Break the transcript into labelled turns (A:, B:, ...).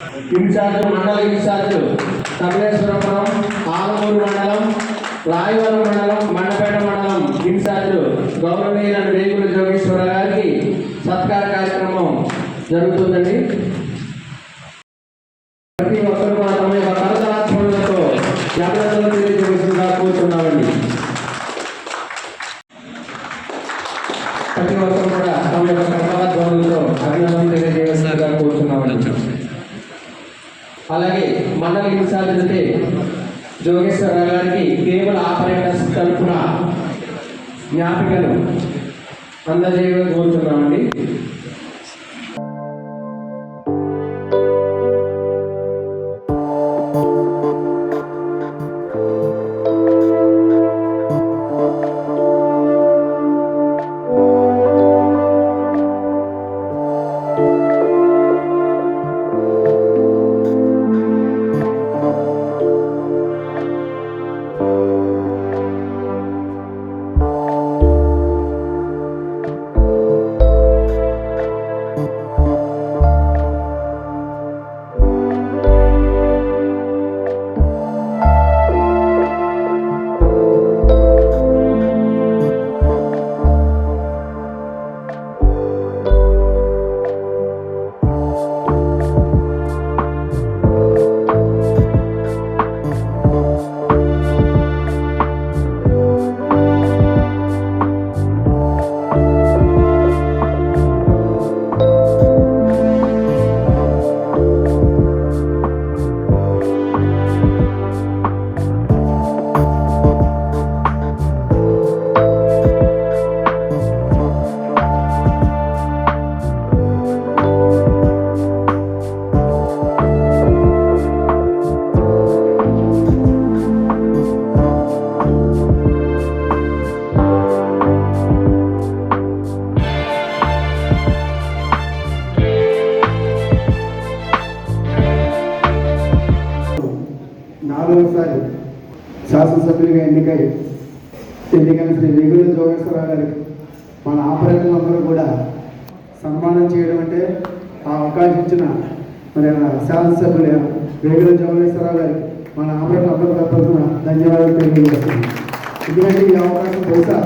A: Incharge మండల incharge సకలేశ్వరపురం Alamuru మండలం రాయవరం మండలం మండపేట మండలం ఇన్ఛార్జ్ గౌరవనీయుల రేగుల జోగేశ్వర గారికి సత్కార కార్యక్రమం జరుగుతుందండి. ప్రతి ఒక్కరు కూడా తమ జాగ్రత్తలు తెలియజేస్తుందిగా కోరుతున్నామండి ప్రతి ఒక్కరు కూడా మండల ఇన్ఛార్జ్ అంటే జోగేశ్వరరావు గారికి కేబుల్ ఆపరేటర్స్ తరఫున జ్ఞాపికను అందజేయడం కోరుతున్నామండి
B: నాలుగోసారి శాసనసభ్యులుగా ఎన్నికై ఎన్నికైన శ్రీ వేగుల జోగేశ్వరరావు గారికి మన ఆపరేటర్లందరూ కూడా సన్మానం చేయడం అంటే ఆ అవకాశం ఇచ్చిన మరి శాసనసభ్యులు వేగుల జోగేశ్వరరావు గారికి మన ఆపరేటర్ అందరూ తరఫున ధన్యవాదాలు తెలియజేస్తున్నాం ఎందుకంటే ఈ అవకాశం బహుశా